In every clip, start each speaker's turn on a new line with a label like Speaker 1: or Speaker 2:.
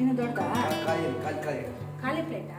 Speaker 1: ಇನ್ನು ದೊಡ್ಡ
Speaker 2: ಕಾಯಿ ಕಾಲಿ ಕಾಯಿ.
Speaker 1: ಖಾಲಿ ಪ್ಲೇಟಾ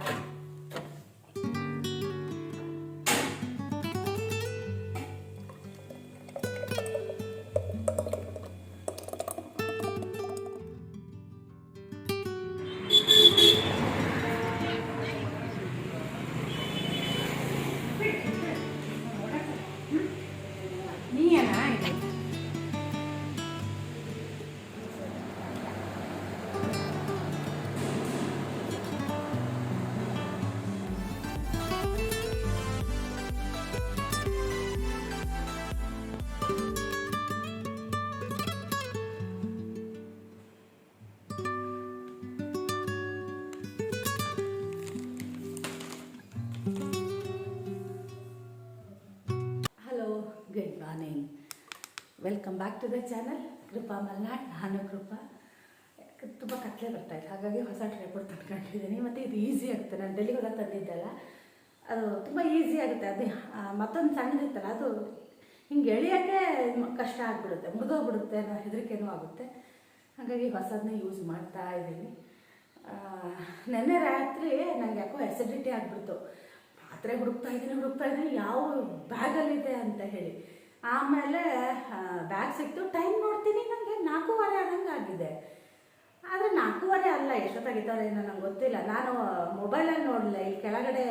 Speaker 1: welcome back to the channel Krupa Malnad, ನಾನು ಕೃಪಾ. ತುಂಬ ಕತ್ಲೆ ಬರ್ತಾ ಇದೆ. ಹಾಗಾಗಿ ಹೊಸ ಟ್ರೈಪೋರ್ಟ್ ತಂದ್ಕೊಂಡಿದ್ದೀನಿ ಮತ್ತು ಇದು ಈಸಿ ಆಗುತ್ತೆ. ನಾನು ಡೆಲ್ಲಿಗೆಲ್ಲ ತಂದಿದ್ದೆಲ್ಲ. ಅದು ತುಂಬ ಈಸಿ ಆಗುತ್ತೆ. ಅದು ಮತ್ತೊಂದು ಸಣ್ಣದಿತ್ತಲ್ಲ, ಅದು ಹಿಂಗೆ ಎಳಿಯೋಕ್ಕೆ ಕಷ್ಟ ಆಗಿಬಿಡುತ್ತೆ. ಮುರಿದೋಗ್ಬಿಡುತ್ತೆ ಅನ್ನೋ ಹೆದರಿಕೆನೂ ಆಗುತ್ತೆ. ಹಾಗಾಗಿ ಹೊಸದನ್ನ ಯೂಸ್ ಮಾಡ್ತಾ ಇದ್ದೀನಿ. ನೆನ್ನೆ ರಾತ್ರಿ ನನಗೆ ಯಾಕೋ ಎಸಿಡಿಟಿ ಆಗಿಬಿಡ್ತು. ಪಾತ್ರೆ ಹುಡುಕ್ತಾ ಇದ್ದೀನಿ ಹುಡುಕ್ತಾ ಇದ್ದೀನಿ. ಯಾವ ಬ್ಯಾಗಲ್ಲಿದೆ ಅಂತ ಹೇಳಿ. ಆಮೇಲೆ ಬ್ಯಾಗ್ ಸಿಕ್ತು. ಟೈಮ್ ನೋಡ್ತೀನಿ ನನಗೆ ನಾಲ್ಕೂವರೆ ಆದಂಗೆ ಆಗಿದೆ. ಆದರೆ ನಾಲ್ಕೂವರೆ ಅಲ್ಲ ಎಷ್ಟೊತ್ತಾಗಿದ್ದಾರೆ ಏನೋ ನಂಗೆ ಗೊತ್ತಿಲ್ಲ. ನಾನು ಮೊಬೈಲಲ್ಲಿ ನೋಡಲಿಲ್ಲ ಈ ಕೆಳಗಡೆ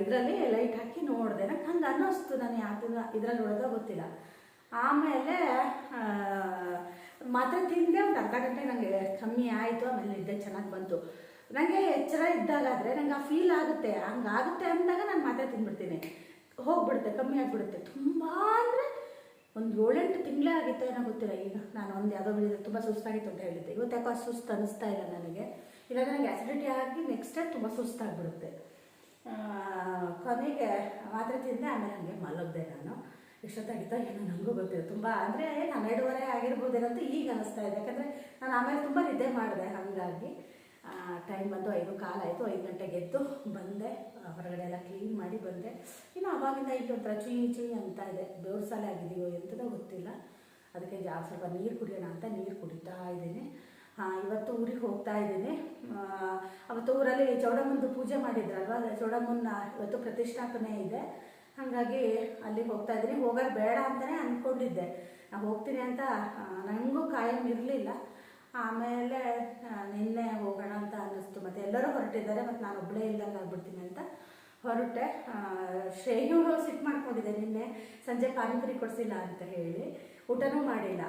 Speaker 1: ಇದರಲ್ಲಿ ಲೈಟ್ ಹಾಕಿ ನೋಡಿದೆ. ನಂಗೆ ಹಂಗೆ ಅನ್ನಿಸ್ತು ನಾನು ಯಾಕೆ ಇದರಲ್ಲಿ ನೋಡೋದೋ ಗೊತ್ತಿಲ್ಲ. ಆಮೇಲೆ ಮಾತ್ರ ತಿಂದೆ ಒಂದು ಅರ್ಧ ಗಂಟೆ ನನಗೆ ಕಮ್ಮಿ ಆಯಿತು. ಆಮೇಲೆ ನಿದ್ದೆ ಚೆನ್ನಾಗಿ ಬಂತು. ನನಗೆ ಎಚ್ಚರ ಇದ್ದಾಗಾದರೆ ನಂಗೆ ಆ ಫೀಲ್ ಆಗುತ್ತೆ. ಹಂಗಾಗುತ್ತೆ ಅಂದಾಗ ನಾನು ಮಾತ್ರೆ ತಿಂದ್ಬಿಡ್ತೀನಿ. ಹೋಗ್ಬಿಡುತ್ತೆ, ಕಮ್ಮಿ ಆಗಿಬಿಡುತ್ತೆ. ತುಂಬ ಅಂದರೆ ಒಂದು ಏಳೆಂಟು ತಿಂಗಳೇ ಆಗಿತ್ತು ಏನೋ ಗೊತ್ತಿಲ್ಲ. ಈಗ ನಾನು ಒಂದು ಯಾವುದೋ ಬೆಳೆದ ತುಂಬ ಸುಸ್ತಾಗಿತ್ತು ಅಂತ ಹೇಳಿದ್ದೆ. ಇವತ್ತು ಯಾಕೋ ಸುಸ್ತು ಅನ್ನಿಸ್ತಾ ಇಲ್ಲ ನನಗೆ. ಇಲ್ಲಾಂದ್ರೆ ನನಗೆ ಆ್ಯಸಿಡಿಟಿ ಆಗಿ ನೆಕ್ಸ್ಟ್ ಟೈಮ್ ತುಂಬ ಸುಸ್ತಾಗಿಬಿಡುತ್ತೆ. ಕೊನೆಗೆ ಮಾತ್ರೆ ತಿಂದೆ, ಆಮೇಲೆ ನನಗೆ ಮಲಗಿದೆ ನಾನು. ಎಷ್ಟೊತ್ತಾಗಿತ್ತೋ ಏನೋ ನನಗೂ ಗೊತ್ತಿಲ್ಲ. ತುಂಬ ಅಂದರೆ ಹನ್ನೆರಡುವರೆ ಆಗಿರ್ಬೋದೇನಂತ ಈಗ ಅನ್ನಿಸ್ತಾ ಇದೆ. ಯಾಕಂದರೆ ನಾನು ಆಮೇಲೆ ತುಂಬ ನಿದ್ದೆ ಮಾಡಿದೆ ಹಾಗಾಗಿ. ಟೈಮ್ ಬಂದು ಐದು, ಕಾಲು ಆಯಿತು, ಐದು ಗಂಟೆಗೆ ಎದ್ದು ಬಂದೆ. ಹೊರಗಡೆ ಎಲ್ಲ ಕ್ಲೀನ್ ಮಾಡಿ ಬಂದೆ. ಇನ್ನು ಅವಾಗಿಂದ ಇಲ್ಲಿ ಒಂಥರ ಚುಯಿ ಚುಯಿ ಅಂತ ಇದೆ. ಬೆವ್ರು ಸಾಲೆ ಆಗಿದೆಯೋ ಎಂಥದೋ ಗೊತ್ತಿಲ್ಲ. ಅದಕ್ಕೆ ಜಾಸ್ತಿ ಸ್ವಲ್ಪ ನೀರು ಕುಡಿಯೋಣ ಅಂತ ನೀರು ಕುಡಿತಾ ಇದ್ದೀನಿ. ಇವತ್ತು ಊರಿಗೆ ಹೋಗ್ತಾ ಇದ್ದೀನಿ. ಅವತ್ತು ಊರಲ್ಲಿ ಚೌಡಮ್ಮಂದು ಪೂಜೆ ಮಾಡಿದ್ರಲ್ವ? ಚೌಡಮ್ಮನ ಇವತ್ತು ಪ್ರತಿಷ್ಠಾಪನೆ ಇದೆ. ಹಾಗಾಗಿ ಅಲ್ಲಿಗೆ ಹೋಗ್ತಾ ಇದ್ದೀನಿ. ಹೋಗೋದು ಬೇಡ ಅಂತಲೇ ಅಂದ್ಕೊಂಡಿದ್ದೆ ನಾನು ಹೋಗ್ತೀನಿ ಅಂತ ನನಗೂ ಕಾಯಂ ಇರಲಿಲ್ಲ. ಆಮೇಲೆ ನಿನ್ನೆ ಹೋಗೋಣ ಅಂತ ಅನ್ನಿಸ್ತು. ಮತ್ತೆ ಎಲ್ಲರೂ ಹೊರಟಿದ್ದಾರೆ, ಮತ್ತು ನಾನು ಒಬ್ಬಳೇ ಇಲ್ಲಂಗೆ ಆಗ್ಬಿಡ್ತೀನಿ ಅಂತ ಹೊರಟೆ. ಶ್ರೇಯೂರು ಶ್ರೇಯು ಸಿಟ್ಟು ಮಾಡ್ಕೊಂಡಿದ್ದೆ ನಿನ್ನೆ. ಸಂಜೆ ಪಾನಿಪುರಿ ಕೊಡಿಸಿಲ್ಲ ಅಂತ ಹೇಳಿ. ಊಟನೂ ಮಾಡಿಲ್ಲ.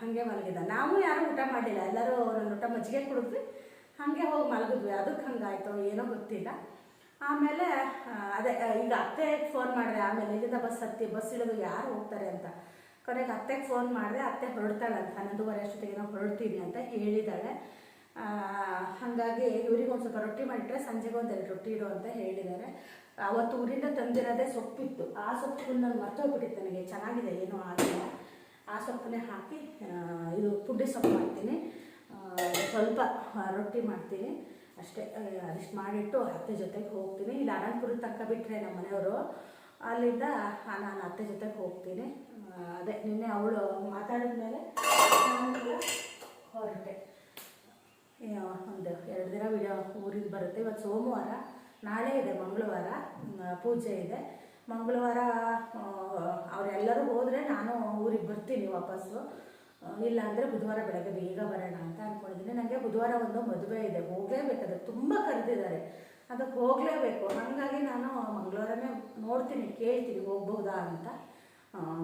Speaker 1: ಹಾಗೆ ಮಲಗಿದ. ನಾವು ಯಾರೂ ಊಟ ಮಾಡಿಲ್ಲ. ಎಲ್ಲರೂ ನನ್ನ ಊಟ ಮಜ್ಜಿಗೆ ಕುಡಿದ್ವಿ. ಹಾಗೆ ಹೋಗಿ ಮಲಗಿದ್ವಿ. ಅದಕ್ಕೆ ಹಂಗಾಯ್ತು ಏನೋ ಗೊತ್ತಿಲ್ಲ. ಆಮೇಲೆ ಅದೇ, ಈಗ ಅತ್ತೆ ಫೋನ್ ಮಾಡಿದೆ. ಆಮೇಲೆ ಇಲ್ಲಿಂದ ಬಸ್ ಹತ್ತಿ? ಬಸ್ ಇಳಿದು ಯಾರು ಹೋಗ್ತಾರೆ ಅಂತ. ಕೊನೆಗೆ ಅತ್ತೆಗೆ ಫೋನ್ ಮಾಡಿದೆ, ಅತ್ತೆ ಹೊರಡ್ತಾಳಂತ, ಹನ್ನೊಂದುವರೆ ಅಷ್ಟೊತ್ತಿಗೆ ನಾವು ಹೊರಡ್ತೀನಿ ಅಂತ ಹೇಳಿದ್ದಾಳೆ ಹಾಗಾಗಿ ಇವ್ರಿಗೆ ಒಂದು ಸ್ವಲ್ಪ ರೊಟ್ಟಿ ಮಾಡಿಟ್ರೆ ಸಂಜೆಗೆ ಒಂದು ಎರಡು ರೊಟ್ಟಿ ಇಡು ಅಂತ ಹೇಳಿದ್ದಾರೆ ಅವತ್ತು ಊರಿಂದ ತಂದಿರೋದೇ ಸೊಪ್ಪಿತ್ತು. ಆ ಸೊಪ್ಪು ನಾನು ಮರ್ತೋಗ್ಬಿಟ್ಟಿತ್ತು ನನಗೆ. ಚೆನ್ನಾಗಿದೆ, ಏನೂ ಆಗಿಲ್ಲ. ಆ ಸೊಪ್ಪನ್ನೇ ಹಾಕಿ ಇದು ಪುಂಡಿ ಸೊಪ್ಪು ಮಾಡ್ತೀನಿ. ಸ್ವಲ್ಪ ರೊಟ್ಟಿ ಮಾಡ್ತೀನಿ. ಅಷ್ಟೇ ಅದಿಷ್ಟು ಮಾಡಿಟ್ಟು ಅತ್ತೆ ಜೊತೆಗೆ ಹೋಗ್ತೀನಿ. ಇಲ್ಲಿ ಅನಂತಪುರ ತಕ್ಕ ಬಿಟ್ಟರೆ ನಮ್ಮ ಮನೆಯವರು. ಅಲ್ಲಿಂದ ನಾನು ಅತ್ತೆ ಜೊತೆಗೆ ಹೋಗ್ತೀನಿ. ಅದೇ ನಿನ್ನೆ ಅವಳು ಮಾತಾಡಿದ ಮೇಲೆ ಹೊರಟೆ. ಒಂದು ಎರಡು ದಿನ ವಿಡಿಯೋ ಊರಿಗೆ ಬರುತ್ತೆ. ಇವತ್ತು ಸೋಮವಾರ, ನಾಳೆ ಇದೆ, ಮಂಗಳವಾರ ಪೂಜೆ ಇದೆ. ಮಂಗಳವಾರ ಅವರೆಲ್ಲರೂ ಹೋದರೆ ನಾನು ಊರಿಗೆ ಬರ್ತೀನಿ ವಾಪಸ್ಸು. ಇಲ್ಲ ಅಂದರೆ ಬುಧವಾರ ಬೆಳಗ್ಗೆ ಬೇಗ ಬರೋಣ ಅಂತ ಅಂದ್ಕೊಂಡಿದ್ದೀನಿ ನನಗೆ ಬುಧವಾರ ಒಂದು ಮದುವೆ ಇದೆ. ಹೋಗಲೇಬೇಕು ತುಂಬ ಕರೆದಿದ್ದಾರೆ. ಅದಕ್ಕೆ ಹೋಗಲೇಬೇಕು. ಹಾಗಾಗಿ ನಾನು ಮಂಗಳವಾರನೇ ನೋಡ್ತೀನಿ, ಕೇಳ್ತೀನಿ ಹೋಗ್ಬೋದಾ ಅಂತ.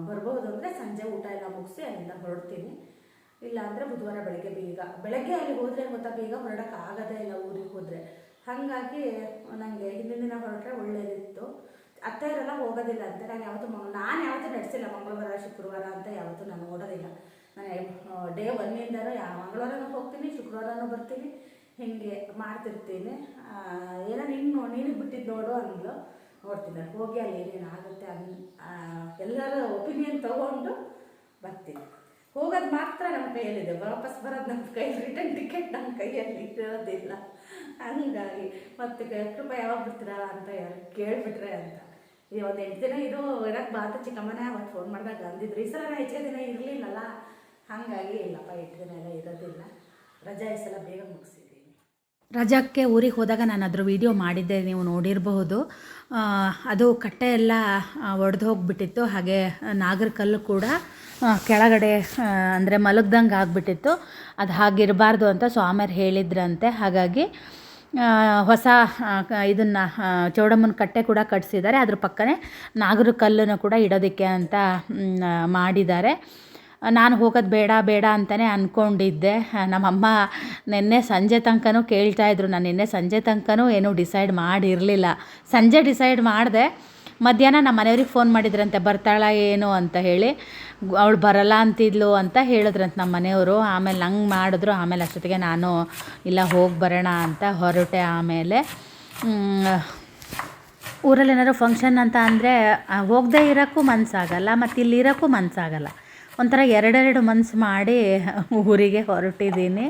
Speaker 1: ಬರ್ಬೋದು ಅಂದರೆ ಸಂಜೆ ಊಟ ಎಲ್ಲ ಮುಗಿಸಿ ಅಲ್ಲಿಂದ ಹೊರಡ್ತೀನಿ. ಇಲ್ಲ ಅಂದರೆ ಬುಧವಾರ ಬೆಳಗ್ಗೆ ಬೇಗ. ಬೆಳಗ್ಗೆ ಅಲ್ಲಿ ಹೋದರೆ ಗೊತ್ತಾ, ಬೇಗ ಹೊರಡೋಕೆ ಆಗೋದೇ ಇಲ್ಲ ಊರಿಗೆ ಹೋದರೆ. ಹಾಗಾಗಿ ನನಗೆ ಹಿಂದಿನ ದಿನ ಹೊರಟ್ರೆ ಒಳ್ಳೇದಿತ್ತು. ಇರೋಲ್ಲ ಹೋಗೋದಿಲ್ಲ ಅಂತ. ನಾನು ಯಾವತ್ತೂ ನಾನು ಯಾವತ್ತೂ ನಡೆಸಿಲ್ಲ. ಮಂಗಳವಾರ, ಶುಕ್ರವಾರ ಅಂತ ಯಾವತ್ತೂ ನಾನು ಓಡೋದಿಲ್ಲ. ನಾನು ಡೇ ಒನ್ನಿಂದನೂ ಯಾ, ಮಂಗಳವಾರನೂ ಹೋಗ್ತೀನಿ, ಶುಕ್ರವಾರನೂ ಬರ್ತೀನಿ. ಹೀಗೆ ಮಾಡ್ತಿರ್ತೀನಿ. ಏನೋ ನಿನ್ನ ನೀನು ಬಿಟ್ಟಿದ್ದು ನೋಡು ಅಂದ್ಲು. ನೋಡ್ತೀನಿ. ಹೋಗಿ ಅಲ್ಲಿ ಏನೇನು ಆಗುತ್ತೆ ಅದನ್ನ ಎಲ್ಲರ ಒಪಿನಿಯನ್ ತಗೊಂಡು ಬರ್ತೀನಿ. ಹೋಗೋದು ಮಾತ್ರ ನಮ್ಮ ಕೈಯಲ್ಲಿದೆ. ವಾಪಸ್ ಬರೋದು ನಮ್ಮ ಕೈಯಲ್ಲಿ ರಿಟರ್ನ್ ಟಿಕೆಟ್ ನಮ್ಮ ಕೈಯಲ್ಲಿ ಇರೋದಿಲ್ಲ. ಹಂಗಾಗಿ ಮತ್ತೆ ರೂಪಾಯಿ ಯಾವಾಗ ಬಿಡ್ತೀರಾ ಅಂತ ಯಾರು ಕೇಳಿಬಿಟ್ರೆ ಅಂತ. ಈ ಒಂದು ಎಂಟು ದಿನ ಇದು ಇರೋಕ್ಕೆ ಬಾತ ಚಿಕ್ಕಮ್ಮನೇ ಅವತ್ತು ಫೋನ್ ಮಾಡಿದಾಗ ಅಂದಿದ್ರು. ಈ ಸಲ ಹೆಚ್ಚಿಗೆ ದಿನ ಇರಲಿಲ್ಲಲ್ಲ. ಹಾಗಾಗಿ ಇಲ್ಲಪ್ಪ, ಎಂಟು ದಿನ ಎಲ್ಲ ಇರೋದಿಲ್ಲ. ರಜಾ ಈ ಸಲ ಬೇಗ ಮುಗಿಸಿದ್ದೀನಿ ರಜಕ್ಕೆ ಊರಿಗೆ ಹೋದಾಗ ನಾನು ಅದ್ರ ವಿಡಿಯೋ ಮಾಡಿದ್ದೆ, ನೀವು ನೋಡಿರಬಹುದು. ಅದು ಕಟ್ಟೆ ಎಲ್ಲ ಒಡೆದು ಹೋಗಿಬಿಟ್ಟಿತ್ತು. ಹಾಗೆ ನಾಗರ ಕಲ್ಲು ಕೂಡ ಕೆಳಗಡೆ ಅಂದರೆ ಮಲಗ್ದಂಗೆ ಆಗಿಬಿಟ್ಟಿತ್ತು. ಅದು ಹಾಗಿರಬಾರ್ದು ಅಂತ ಸ್ವಾಮಿಯರು ಹೇಳಿದ್ರಂತೆ. ಹಾಗಾಗಿ ಹೊಸ ಇದನ್ನು ಚೌಡಮ್ಮನ ಕಟ್ಟೆ ಕೂಡ ಕಟ್ಟಿಸಿದ್ದಾರೆ ಅದ್ರ ಪಕ್ಕನೇ ನಾಗರ ಕಲ್ಲನ್ನು ಕೂಡ ಇಡೋದಕ್ಕೆ ಅಂತ ಮಾಡಿದ್ದಾರೆ. ನಾನು ಹೋಗೋದು ಬೇಡ ಬೇಡ ಅಂತಲೇ ಅಂದ್ಕೊಂಡಿದ್ದೆ ನಮ್ಮಮ್ಮ ನಿನ್ನೆ ಸಂಜೆ ತನಕನೂ ಕೇಳ್ತಾಯಿದ್ರು ನಾನು ನಿನ್ನೆ ಸಂಜೆ ತನಕನೂ ಏನೂ ಡಿಸೈಡ್ ಮಾಡಿರಲಿಲ್ಲ. ಸಂಜೆ ಡಿಸೈಡ್ ಮಾಡಿದೆ, ಮಧ್ಯಾಹ್ನ ನಮ್ಮ ಮನೆಯವ್ರಿಗೆ ಫೋನ್ ಮಾಡಿದ್ರಂತೆ, ಬರ್ತಾಳ ಏನು ಅಂತ ಹೇಳಿ. ಅವಳು ಬರಲ್ಲ ಅಂತಿದ್ಲು ಅಂತ ಹೇಳಿದ್ರಂತೆ ನಮ್ಮ ಮನೆಯವರು. ಆಮೇಲೆ ನಂಗೆ ಮಾಡಿದ್ರು, ಆಮೇಲೆ ಅಷ್ಟೊತ್ತಿಗೆ ನಾನು ಇಲ್ಲ, ಹೋಗಿ ಬರೋಣ ಅಂತ ಹೊರಟೆ ಆಮೇಲೆ. ಊರಲ್ಲಿ ಏನಾದ್ರು ಫಂಕ್ಷನ್ ಅಂತ ಅಂದರೆ ಹೋಗದೆ ಇರೋಕ್ಕೂ ಮನಸ್ಸಾಗಲ್ಲ ಮತ್ತು ಇಲ್ಲಿ ಇರೋಕ್ಕೂ ಮನಸ್ಸಾಗಲ್ಲ ಒಂಥರ ಎರಡೆರಡು ಮನ್ಸು ಮಾಡಿ ಊರಿಗೆ ಹೊರಟಿದ್ದೀನಿ.